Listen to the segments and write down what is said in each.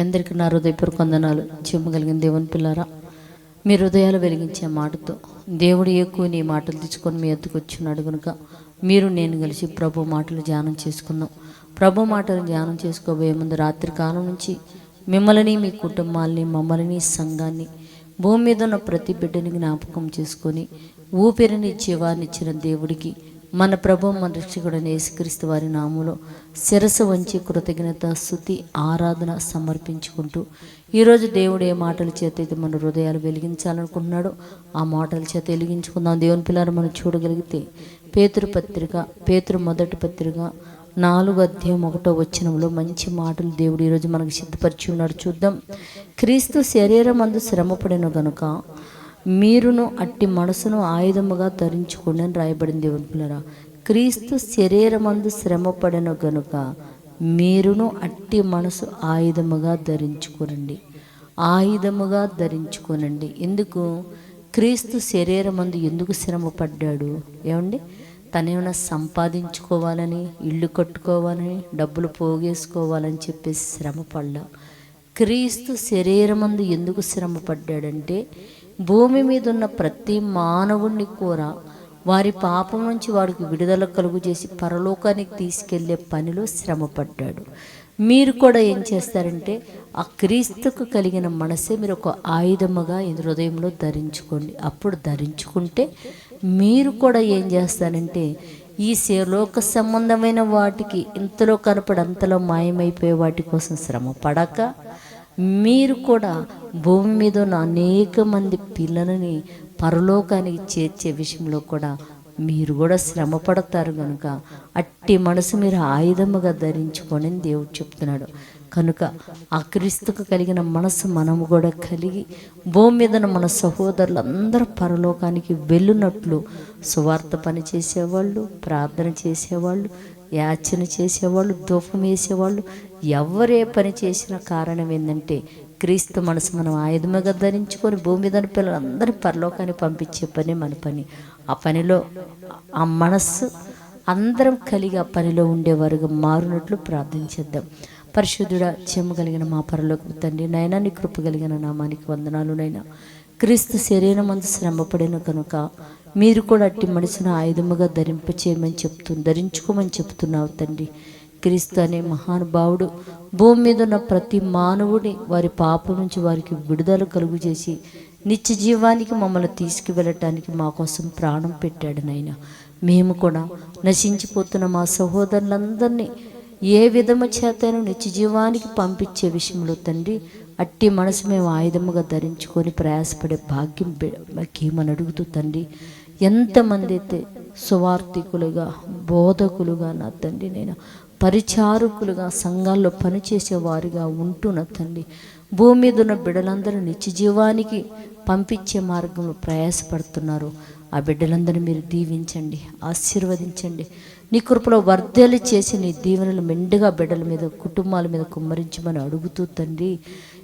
మీ అందరికీ నా హృదయపూర్వక వందనాలు. చెప్పగలిగిన దేవుని పిల్లారా మీ హృదయాలు వెలిగించే మాటతో దేవుడు ఎక్కువ నీ మాటలు తెచ్చుకొని మీ ఎత్తుకు వచ్చినాడు కనుక మీరు నేను కలిసి ప్రభు మాటలు ధ్యానం చేసుకున్నాం ప్రభు మాటలు ధ్యానం చేసుకోబోయే ముందు రాత్రి కాలం నుంచి మిమ్మల్ని మీ కుటుంబాలని మమ్మల్ని సంఘాన్ని భూమి మీద ఉన్న ప్రతి బిడ్డని జ్ఞాపకం చేసుకొని ఊపిరిని జీవాన్ని ఇచ్చిన దేవుడికి మన ప్రభు మన రక్షకుడైన యేసుక్రీస్తు వారి నామంలో శిరస్సు వంచి కృతజ్ఞత స్థుతి ఆరాధన సమర్పించుకుంటూ ఈరోజు దేవుడు ఏ మాటల చేత అయితే మన హృదయాలు వెలిగించాలనుకుంటున్నాడో ఆ మాటల చేత వెలిగించుకుందాం. దేవుని పిల్లలు మనం చూడగలిగితే పేతురు పత్రిక పేతురు మొదటి పత్రిక నాలుగు అధ్యాయం ఒకటో వచనంలో మంచి మాటలు దేవుడు ఈరోజు మనకు సిద్ధపరిచి ఉన్నాడు. చూద్దాం. క్రీస్తు శరీరం అందు శ్రమపడిన గనుక మీరును అట్టి మనసును ఆయుధముగా ధరించుకోండి అని రాయబడింది దేవుని క్రీస్తు శరీరమందు శ్రమపడిన గనుక మీరును అట్టి మనసు ఆయుధముగా ధరించుకోనండి. ఆయుధముగా ధరించుకోనండి. ఎందుకు? క్రీస్తు శరీరమందు ఎందుకు శ్రమ పడ్డాడు ఏమండి? తనేమైనా సంపాదించుకోవాలని ఇల్లు కట్టుకోవాలని డబ్బులు పోగేసుకోవాలని చెప్పేసి శ్రమ పడ్డా క్రీస్తు శరీరమందు ఎందుకు శ్రమ పడ్డాడంటే భూమి మీద ఉన్న ప్రతి మానవుణ్ణి కూడా వారి పాపం నుంచి వాడికి విడుదల కలుగు చేసి పరలోకానికి తీసుకెళ్ళే పనిలో శ్రమపడ్డాడు. మీరు కూడా ఏం చేస్తారంటే ఆ క్రీస్తుకు కలిగిన మనసే మీరు ఒక ఆయుధముగా హృదయంలో ధరించుకోండి. అప్పుడు ధరించుకుంటే మీరు కూడా ఏం చేస్తారంటే ఈ లోక సంబంధమైన వాటికి ఇంతలో కనపడి అంతలో మాయమైపోయే వాటి కోసం శ్రమ పడక మీరు కూడా భూమి మీద ఉన్న అనేక మంది పిల్లలని పరలోకానికి చేర్చే విషయంలో కూడా మీరు కూడా శ్రమ పడతారు కనుక అట్టి మనసు మీరు ఆయుధముగా ధరించుకొని దేవుడు చెప్తున్నాడు. కనుక ఆ క్రీస్తుకు కలిగిన మనసు మనము కూడా కలిగి భూమి మీద మన సహోదరులందరూ పరలోకానికి వెళ్ళునట్లు సువార్త పని చేసేవాళ్ళు ప్రార్థన చేసేవాళ్ళు యాచన చేసేవాళ్ళు ధూపం వేసేవాళ్ళు. ఎవరే పని చేసిన కారణం ఏంటంటే క్రీస్తు మనసు మనం ఆయుధముగా ధరించుకొని భూమి మీద పిల్లలందరినీ పరలోకాన్ని పంపించే పని మన పని. ఆ పనిలో ఆ మనస్సు అందరం కలిగి ఆ పనిలో ఉండేవారుగా మారినట్లు ప్రార్థించేద్దాం పరిశుద్ధుడ చెమ్మ కలిగిన మా పరలోకి తండ్రి నైనా నీ కృప కలిగిన నామానికి వందనాలు నైనా క్రీస్తు శరీరం అంత శ్రమపడిన కనుక మీరు కూడా అట్టి మనసును ఆయుధముగా ధరింపచేయమని చెప్తూ ధరించుకోమని చెప్తున్నావు తండ్రి. క్రీస్తు అనే మహానుభావుడు భూమి మీద ఉన్న ప్రతి మానవుడిని వారి పాపం నుంచి వారికి విడుదల కలుగు చేసి నిత్య జీవానికి మమ్మల్ని తీసుకువెళ్ళటానికి మా కోసం ప్రాణం పెట్టాడు నాయన. మేము కూడా నశించిపోతున్న మా సహోదరులందరినీ ఏ విధము చేతను నిత్య జీవానికి పంపించే విషయంలో తండ్రి అట్టి మనసు మేము ఆయుధముగా ధరించుకొని ప్రయాసపడే భాగ్యం మాకేమని అడుగుతూ తండ్రి ఎంతమంది అయితే సువార్థికులుగా బోధకులుగా నా తండ్రి నేను పరిచారకులుగా సంఘాల్లో పనిచేసే వారిగా ఉంటున్న తండ్రి భూమి మీద ఉన్న బిడ్డలందరూ నిత్య జీవానికి పంపించే మార్గంలో ప్రయాసపడుతున్నారు. ఆ బిడ్డలందరూ మీరు దీవించండి ఆశీర్వదించండి. నీ కృపలో వర్ధలు చేసి నీ దీవెనలు మెండుగా బిడ్డల మీద కుటుంబాల మీద కుమ్మరించమని అడుగుతూ తండ్రి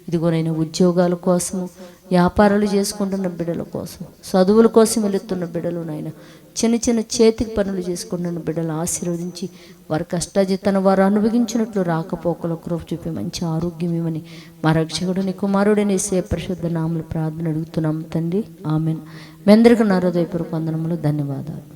ఇదిగో నేను ఉద్యోగాల కోసము వ్యాపారాలు చేసుకుంటున్న బిడ్డల కోసం చదువుల కోసం వెళుతున్న బిడ్డలు నాయన చిన్న చిన్న చేతికి పనులు చేసుకుంటున్న బిడ్డలు ఆశీర్వదించి వారి కష్టాజితను వారు అనుభవించినట్లు రాకపోకల కృప చూపి మంచి ఆరోగ్యం ఇవ్వని మా రక్షకుడిని కుమారుడిని సే పరిశుద్ధ నామలు ప్రార్థన అడుగుతున్నాం తండ్రి. ఆమెన్. మెందరికి నరోదయపూర్వక వందనములు ధన్యవాదాలు.